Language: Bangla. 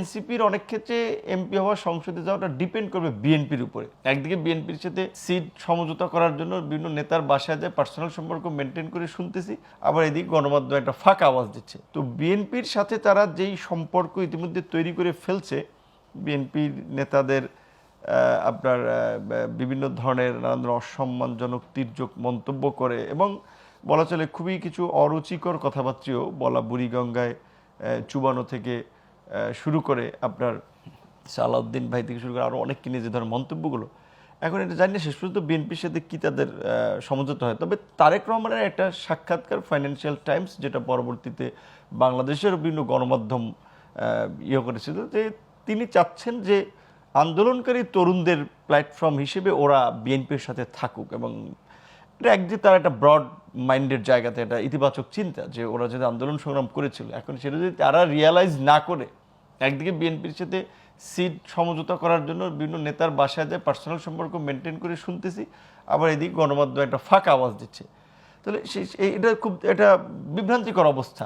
এনসিপির অনেক ক্ষেত্রে এমপি হওয়া সংসদে যাওয়াটা ডিপেন্ড করবে বিএনপির উপরে। একদিকে বিএনপির সাথে সিট সমঝোতা করার জন্য বিভিন্ন নেতার বাসায় যায় পার্সোনাল সম্পর্ক মেনটেন করে শুনতেছি, আবার এদিকে গণমাধ্যম একটা ফাঁকা আওয়াজ দিচ্ছে। তো বিএনপির সাথে তারা যেই সম্পর্ক ইতিমধ্যে তৈরি করে ফেলছে, বিএনপির নেতাদের আপনার বিভিন্ন ধরনের নানান অসম্মানজনক তির্যক মন্তব্য করে এবং বলা চলে খুবই কিছু অরুচিকর কথাবার্তাও বলা বুড়িগঙ্গায় চুবানো থেকে শুরু করে আপনার সালাউদ্দিন ভাই থেকে শুরু করে আরও অনেক কিনে যে ধরনের মন্তব্যগুলো। এখন এটা জানি না, শেষ পর্যন্ত বিএনপির সাথে কী তাদের সমঝোতা হয়। তবে তারেক রহমানের একটা সাক্ষাৎকার ফাইন্যান্সিয়াল টাইমস যেটা পরবর্তীতে বাংলাদেশের বিভিন্ন গণমাধ্যম ইয়ে করেছিল যে তিনি চাচ্ছেন যে আন্দোলনকারী তরুণদের প্ল্যাটফর্ম হিসেবে ওরা বিএনপির সাথে থাকুক এবং এটা একদিকে তার একটা ব্রড মাইন্ডের জায়গাতে একটা ইতিবাচক চিন্তা যে ওরা যদি আন্দোলন সংগ্রাম করেছিল। এখন সেটা যদি তারা রিয়ালাইজ না করে একদিকে বিএনপির সাথে সিট সমঝোতা করার জন্য বিভিন্ন নেতার বাসায় যায় পার্সোনাল সম্পর্ক মেনটেন করে শুনতেছি, আবার এদিকে গণমাধ্যম একটা ফাঁকা আওয়াজ দিচ্ছে। তাহলে এটা খুব এটা বিভ্রান্তিকর অবস্থা।